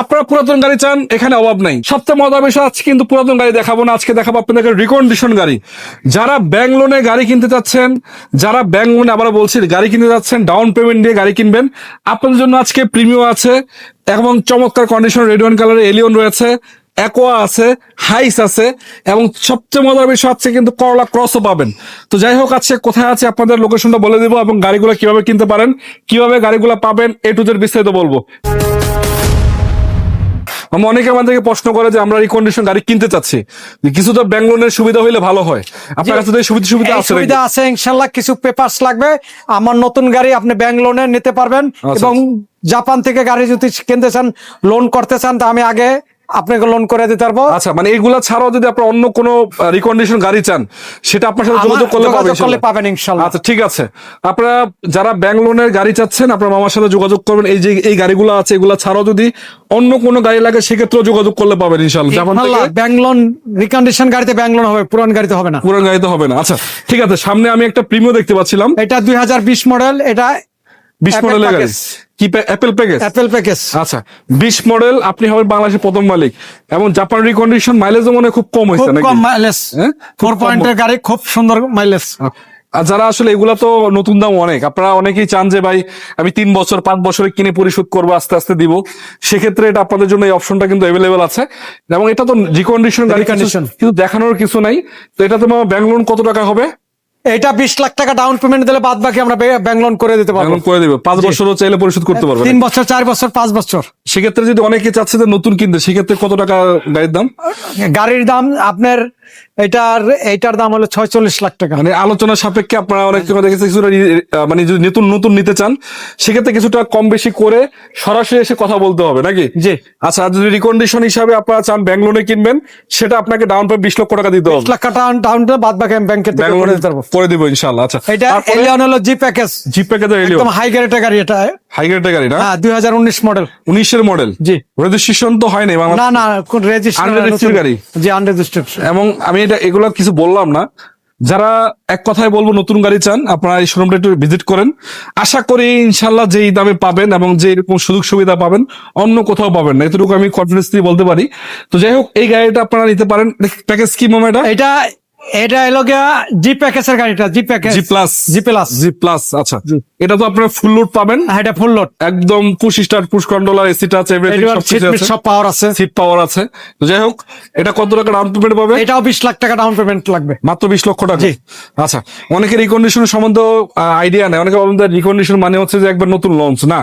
আপনারা পুরাতন গাড়ি চান, এখানে অভাব নাই। সবচেয়ে মজার বিষয় আজকে কিন্তু পুরাতন গাড়ি দেখাবো না, আজকে দেখাবো আপনাদেরকে রিকন্ডিশন গাড়ি। যারা ব্যাংক লোনে গাড়ি কিনতে চাচ্ছেন, যারা ব্যাংক লোনে আবার বলছি, গাড়ি কিনতে চাচ্ছেন ডাউন পেমেন্ট দিয়ে গাড়ি কিনবেন, আপনাদের জন্য আজকে প্রিমিয়াম আছে, এবং চমৎকার কন্ডিশন রেড ওয়ান কালারের এলিয়ন রয়েছে অ্যাকোয়া আছে হাইস আছে, এবং সবচেয়ে মজার বিষয় আছে কিন্তু করলা ক্রসও পাবেন। তো যাই হোক, আজকে কোথায় আছে আপনাদের লোকেশনটা বলে দেবো, এবং গাড়িগুলো কীভাবে কিনতে পারেন, কীভাবে গাড়িগুলো পাবেন, এ টু জেড বিস্তারিত বলব। আমি অনেকে আমাদেরকে প্রশ্ন করে যে আমরা রিকন্ডিশন গাড়ি কিনতে চাচ্ছি। কিছু তো ব্যাংক লোনের সুবিধা হইলে ভালো হয়। আপনার কাছে তো সুবিধা সুবিধা আছে? সুবিধা আছে ইনশাআল্লাহ কিছু পেপারস লাগবে। আমার নতুন গাড়ি আপনি ব্যাংক লোনে নিতে পারবেন আচ্ছা, এবং জাপান থেকে গাড়ি যদি কিনতে চান লোন করতে চান তা আমি আগে আপনাকে লোন করে দিতে পারব। আচ্ছা মানে এইগুলা ছাড়াও যদি আপনার অন্য কোনো রিকন্ডিশন গাড়ি চান সেটা আপনার সাথে যোগাযোগ করলে পাবেন ইনশাল্লাহ। আচ্ছা ঠিক আছে। আপনারা যারা ব্যাংক লোনের গাড়ি চাচ্ছেন আপনার মামার সাথে যোগাযোগ করবেন। এই যে এই গাড়িগুলো আছে এগুলা ছাড়াও যদি অন্য কোনো গাড়ি লাগে সেক্ষেত্রেও যোগাযোগ করলে পাবেন ইনশাল্লাহ। জাপান থেকে ব্যাংক লোন রিকন্ডিশন গাড়িতে ব্যাংক লোন হবে পুরান গাড়িতে হবে না। পুরান গাড়িতে হবে না। আচ্ছা ঠিক আছে সামনে আমি একটা প্রিমিও দেখতে পাচ্ছিলাম। এটা দুই হাজার বিশ মডেল এটা বিশ Apple মডেলের গাড়ি। কি অ্যাপেল প্যাকেজ অ্যাপেল প্যাকেজ আচ্ছা বিশ মডেল আপনি হবেন বাংলাদেশের প্রথম মালিক। এবং জাপান রিকন্ডিশন মাইলেজও মনে খুব কম হয়েছে নাকি? কম মাইলেজ হ্যাঁ? ফোর পয়েন্টের গাড়ি খুব সুন্দর মাইলেজ আর যারা আসলে এগুলা তো নতুন দাম অনেক আপনারা অনেকেই চান যে ভাই আমি তিন বছর পাঁচ বছরে কিনে পরিশোধ করব আস্তে আস্তে দিব। সেক্ষেত্রে এটা আপনাদের জন্য এই অপশনটা কিন্তু অ্যাভেলেবেল আছে। এবং এটা তো রিকন্ডিশন গাড়ি কন্ডিশন কিন্তু দেখানোর কিছু নাই। তো এটা তোমার ব্যাংক লোন কত টাকা হবে? এটা বিশ লাখ টাকা ডাউন পেমেন্ট দিলে বাদ বাকি আমরা ব্যাংক লোন করে দিতে পারব। করে দিবে। পাঁচ বছরও চাইলে পরিশোধ করতে পারব তিন বছর চার বছর পাঁচ বছর। সেক্ষেত্রে যদি অনেকে চাচ্ছে যে নতুন কিনতে সেক্ষেত্রে কত টাকা গাড়ির দাম? গাড়ির দাম আপনার এটার এইটার দাম হলো ছয়চল্লিশ লাখ টাকা। মানে আলোচনা সাপেক্ষে আপনারা অনেক সময় দেখেছি কিছুটা মানে যদি নতুন নতুন নিতে চান সেক্ষেত্রে কিছুটা কম বেশি করে সরাসরি এসে কথা বলতে হবে নাকি? জি। আচ্ছা যদি রিকন্ডিশন হিসাবে আপনারা চান ব্যাংক লোনে কিনবেন সেটা আপনাকে ডাউন পেমেন্ট বিশ লক্ষ টাকা দিতে হবে। লাখ টাকা ডাউন বাদ বাকি আমি ব্যাংকের থেকে ব্যাংক করে লোন দিতে পারব। করে দিব ইনশাল্লাহ আচ্ছা। এটা এলিয়ন হলো জি প্যাকেজ জিপ প্যাকেজের এলিও একদম হাই গ্রেডের গাড়ি এটা। হাই গ্রেডের গাড়ি না? হ্যাঁ দুই হাজার উনিশ মডেল উনিশের মডেল জি। রেজিস্ট্রেশন তো হয় নাই না না কোন রেজিস্টার Unregistered গাড়ি? জি আনরেজিস্টার্ড এবং আমি এটা এগুলো কিছু বললাম না। যারা এক কথায় বলব নতুন গাড়ি চান আপনারা এই শোরুমটা একটু ভিজিট করেন। আশা করি ইনশাল্লাহ যেই দামে পাবেন এবং যে এরকম সুযোগ সুবিধা পাবেন অন্য কোথাও পাবেন না। এতটুকু আমি কনফিডেন্স দিয়ে বলতে পারি। তো যাই হোক এই গাড়িটা আপনারা নিতে পারেন। প্যাকেজ কি মামা এটা? এটা এটা এলো গিয়া জি প্যাকেজের গাড়িটা G package G plus G plus G plus আচ্ছা। এটা তো আপনারা ফুল লোড পাবেন। হ্যাঁ এটা ফুল লোড একদম push start push controller AC touch everything সব পাওয়ার আছে। সিট পাওয়ার আছে। যাই হোক এটা কত টাকা ডাউন পেমেন্ট পাবে? এটাও বিশ লাখ টাকা ডাউন পেমেন্ট লাগবে। মাত্র বিশ লক্ষ টাকা। জি। আচ্ছা অনেকে রিকন্ডিশন সম্বন্ধে আইডিয়া নেই। অনেকে বলেন রিকন্ডিশন মানে হচ্ছে যে একবার নতুন লঞ্চ না।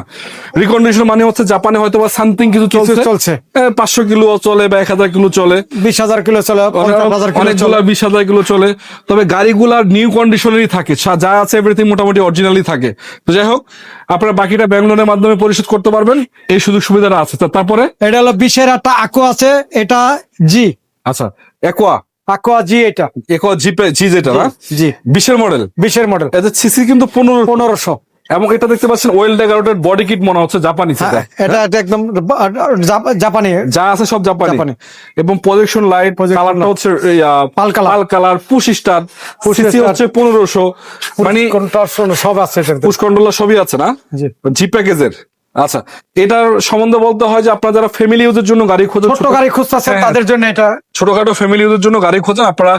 রিকন্ডিশন মানে হচ্ছে জাপানে হয়তো বা সামথিং কিছু চলছে। চলছে। পাঁচশো কিলো চলে বা এক হাজার কিলো চলে। বিশ হাজার কিলো চলে পঞ্চাশ হাজার কিলো অনেকগুলা চলে তবে গাড়িগুলা নিউ কন্ডিশনেরই থাকে। যা আছে এভরিথিং মোটামুটি অরিজিনালি থাকে। তো যাই হোক আপনারা বাকিটা ব্যাংক লোনের মাধ্যমে পরিশোধ করতে পারবেন। এই সুযোগ সুবিধাটা আছে। তা- তারপরে? এটা হলো বিশের একটা আকো আছে এটা জি আচ্ছা একোয়া আকোয়া জি এটা। একোয়া জিপে জি যেটা না? জি বিশের মডেল বিশের মডেল এদের সিসি কিন্তু পনেরো পনেরোশো। এবং এটা দেখতে পাচ্ছেন ওয়েল ডেকারেটেড বডি কিট মনে হচ্ছে জাপানি সেটা। এটা এটা একদম জাপানি। যা আছে সব জাপানি। এবং প্রজেকশন লাইট কালারটা হচ্ছে pearl colour। Pearl colour push start. CC হচ্ছে পনেরোশো। মানে কন্ট্রাকশন সব আছে পুশ কন্ট্রোলার সবই আছে না? জি। জি প্যাকেজের আচ্ছা এটার সম্বন্ধে বলতে হয় যে আপনারা যারা ফ্যামিলি ইউজের জন্য গাড়ি খোঁজেন ছোট গাড়ি খুঁজতেছে হ্যাঁ, তাদের জন্য এটা ছোটখাটো ফ্যামিলি ইউজের জন্য গাড়ি খোঁজেন। আপনারা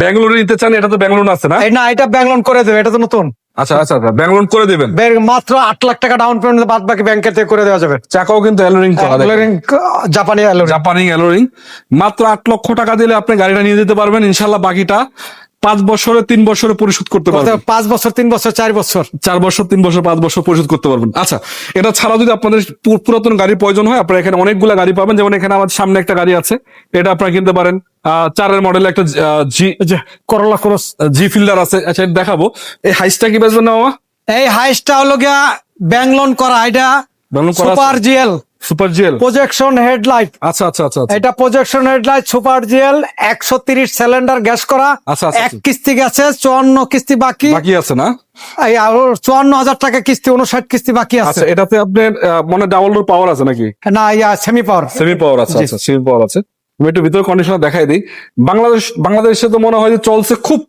ব্যাঙ্গালোরে নিতে চান এটা তো ব্যাঙ্গালোর আছে না? না এটা ব্যাংক লোন করে দেবে এটা তো নতুন। আচ্ছা আচ্ছা আচ্ছা ব্যাংক লোন করে দিবেন। ব্যাংক- মাত্র আট লাখ টাকা ডাউন পেমেন্ট বাদ বাকি ব্যাংকের থেকে করে দেওয়া যাবে। চাকাও কিন্তু অ্যালোরিং করা। Coloring, জাপানি অ্যালোরিং জাপানি অ্যালোরিং মাত্র আট লক্ষ টাকা দিলে আপনি গাড়িটা নিয়ে যেতে পারবেন ইনশাল্লাহ বাকিটা পাঁচ বছরে তিন বছরে পরিশোধ করতে পারবেন। পাঁচ বছর তিন বছর চার বছর। চার বছর তিন বছর পাঁচ বছর পরিশোধ করতে পারবেন। আচ্ছা এটা ছাড়াও যদি আপনাদের পুরাতন গাড়ির প্রয়োজন হয় আপনারা এখানে অনেকগুলো গাড়ি পাবেন। যেমন এখানে আমাদের সামনে একটা গাড়ি আছে। এটা আপনারা কিনতে পারেন। আহ, চারের মডেল একটা জি করলা ক্রস জি ফিল্ডার আছে। আচ্ছা দেখাবো। এই হাইসটা কি বেচবেন না মামা? এই হাইসটা হলো গিয়া ব্যাংক লোন করা এটা? Super GL super GL projection headlight আচ্ছা আচ্ছা আচ্ছা আচ্ছা। এটা প্রজেকশন হেডলাইট সুপার জিএল একশো তিরিশ সিলিন্ডার গ্যাস করা। আচ্ছা, আচ্ছা, এক আচ্ছা। কিস্তি গেছে চুয়ান্ন কিস্তি বাকি। বাকি আছে না? এই আর চুয়ান্ন হাজার টাকা কিস্তি উনষাট কিস্তি বাকি আছে। আচ্ছা এটাতে আপনার মনে ডাবল ডোর পাওয়ার আছে নাকি? না ইয়া সেমি পাওয়ার সেমি পাওয়ার আছে আচ্ছা সেমি পাওয়ার আছে। আমি একটু ভিতরে কন্ডিশনার দেখাই দিই। বাংলাদেশ বাংলাদেশে তো মনে হয় যে চলছে খুব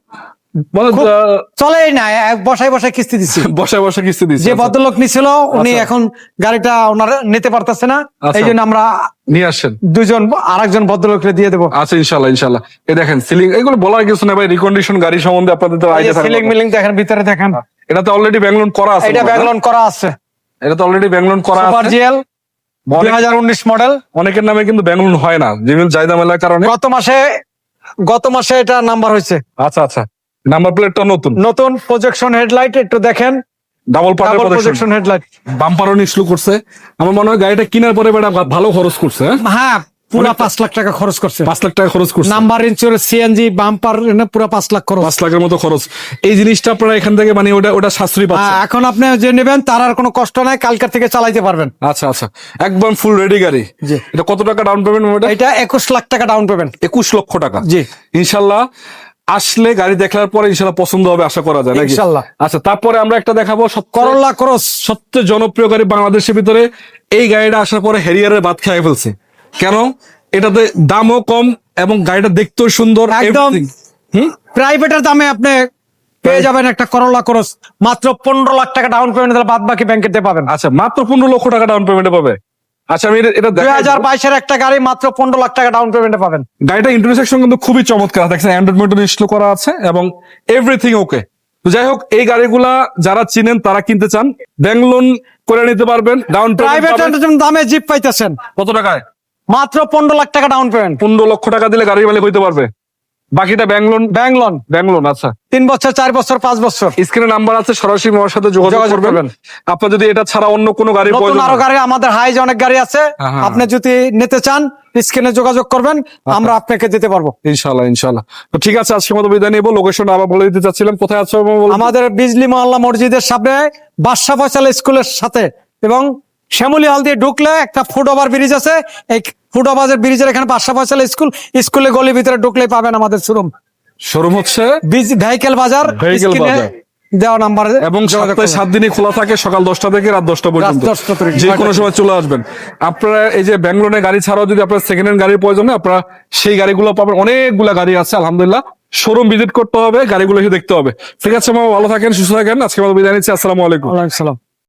চলেই না বসায় বসায় কিস্তি দিচ্ছি বসে বসে কিস্তি দিচ্ছে যে ভদ্রলোক নিছিল উনি আচ্ছা। এখন গাড়িটা ওনার নিতে পারতেছে না আচ্ছা। এই জন্য আমরা নিয়ে আসছেন দুজন আরেকজন ভদ্রলোককে দিয়ে দেবো। আচ্ছা ইনশাল্লাহ ইনশাল্লাহ এই দেখেন সিলিং এগুলো বলার কিছু না ভাই রিকন্ডিশন গাড়ি সম্বন্ধে আপনাদের তো আইডিয়া থাকবে। সিলিং মিলিং দেখেন ভিতরে দেখেন। এটা তো অলরেডি ব্যাংলোন করা আছে এটা না? ব্যাগলন করা আছে। এটা তো অলরেডি ব্যাংলোন করা সুপার আছে জিএল অনেক- হাজার উনিশ মডেল অনেকের নামে কিন্তু ব্যাংলোন হয় না যেমন জায়দা মেলার কারণে। গত মাসে গত মাসে এটা নাম্বার হয়েছে। আচ্ছা আচ্ছা। নাম্বার প্লেটটা নতুন। নতুন প্রজেকশন হেডলাইট একটু দেখেন। ডাবল ডাবল প্রজেকশন হেডলাইট বাম্পারও নিচলু করছে। আমার মনে হয় গাড়িটা কেনার পরে বেটা ভালো খরচ করছে হ্যাঁ? হ্যাঁ পুরা পাঁচ লাখ টাকা খরচ করছে। পাঁচ লাখ টাকা খরচ করছে। নাম্বার ইন্স্যুরেন্স সিএনজি বাম্পার পুরো পাঁচ লাখ খরচ। পাঁচ লাখের মতো খরচ। এই জিনিসটা আপনারা এখান থেকে মানে ওটা ওটা সাশ্রয়ী পাচ্ছেন হ্যাঁ, এখন আপনি যে নেবেন তার আর কোনো কষ্ট নাই কালকার থেকে চালাইতে পারবেন। আচ্ছা আচ্ছা। একদম ফুল রেডি গাড়ি। এটা কত টাকা ডাউন পেমেন্ট এটা এটা একুশ লাখ টাকা ডাউন পেমেন্ট একুশ লক্ষ টাকা। জি। ইনশাল্লাহ আসলে গাড়ি দেখার পরে ইনশাল্লাহ পছন্দ হবে আশা করা যায় ইনশাল্লাহ। আচ্ছা তারপরে আমরা একটা দেখাবো করল্লা ক্রস সবচেয়ে জনপ্রিয় গাড়ি বাংলাদেশের ভিতরে। এই গাড়িটা আসার পরে হেরিয়ারের বাদ খেয়ে ফেলছে। কেন? এটাতে দামও কম এবং গাড়িটা দেখতেও সুন্দর একদম। প্রাইভেটের দামে আপনি পেয়ে যাবেন একটা করল্লা ক্রস মাত্র পনেরো লাখ টাকা ডাউন পেমেন্ট দিলে বাদ বাকি ব্যাংকে পাবেন। আচ্ছা মাত্র পনেরো লক্ষ টাকা ডাউন পেমেন্টে পাবে। আচ্ছা আমি এটা- এটা দুই। হাজার বাইশের একটা গাড়ি মাত্র পনেরো লাখ টাকা ডাউন পেমেন্টে পাবেন। গাড়িটা ইন্টারসেকশন কিন্তু খুবই চমৎকার। দেখছেন অ্যান্ড্রয়েড মোটর ইনস্টল করা আছে এবং এভরিথিং ওকে তো যাই হোক এই গাড়িগুলা যারা চিনেন তারা কিনতে চান ব্যাংক লোন করে নিতে পারবেন ডাউন প্রাইভেট দামে জিপ পাইতেছেন। কত টাকায়? মাত্র পনেরো লাখ টাকা ডাউন পেমেন্ট পনেরো লক্ষ টাকা দিলে গাড়ি মালিক হইতে পারবে। বাকিটা bank loan bank loan bank loan আচ্ছা। তিন বছর চার বছর পাঁচ বছর। স্ক্রিনে নাম্বার আছে সরাসরি আমার সাথে যোগাযোগ করবেন। আপনার যদি এটা ছাড়া অন্য কোনো গাড়ি নতুন প্রয়োজন আরও গাড়ি আমাদের হাইজ অনেক গাড়ি আছে। হ্যাঁ, হ্যাঁ। আপনি যদি নিতে চান স্ক্রিনে যোগাযোগ করবেন আমরা আপনাকে দিতে পারব। ইনশাল্লাহ ইনশাল্লাহ তো ঠিক আছে আজকে মতো বিদায় নিবো। লোকেশন আবার বলে দিতে চাচ্ছিলাম। কোথায় আছো আমাদের বিজলি মহল্লা মসজিদের সামনে বাদশা ফয়সাল স্কুলের সাথে এবং শ্যামলী হল দিয়ে ঢুকলে একটা ফুট ওভার ব্রিজ আছে। এই ফুট ওভার ব্রিজের এখানে বাদশা ফয়সাল স্কুল স্কুলে গলির ভিতরে ঢুকলে পাবেন আমাদের শোরুম শোরুম হচ্ছে ভেহিকেল বাজার Vehicle বাজার। দেওয়া নাম্বার এবং সপ্তাহে সাত দিনই খোলা থাকে সকাল দশটা থেকে রাত দশটা পর্যন্ত। 10টা যে কোনো সময় চলে আসবেন। আপনারা এই যে ব্যাঙ্গলোরে গাড়ি ছাড়াও যদি আপনার সেকেন্ড হ্যান্ড গাড়ির প্রয়োজন আপনারা সেই গাড়িগুলো পাবেন। অনেকগুলা গাড়ি আছে আলহামদুলিল্লাহ। শোরুম ভিজিট করতে হবে গাড়িগুলো দেখতে হবে। ঠিক আছে ভালো থাকেন সুস্থ থাকেন। আজকে বিদায় নিচ্ছি। আসসালামু আলাইকুম।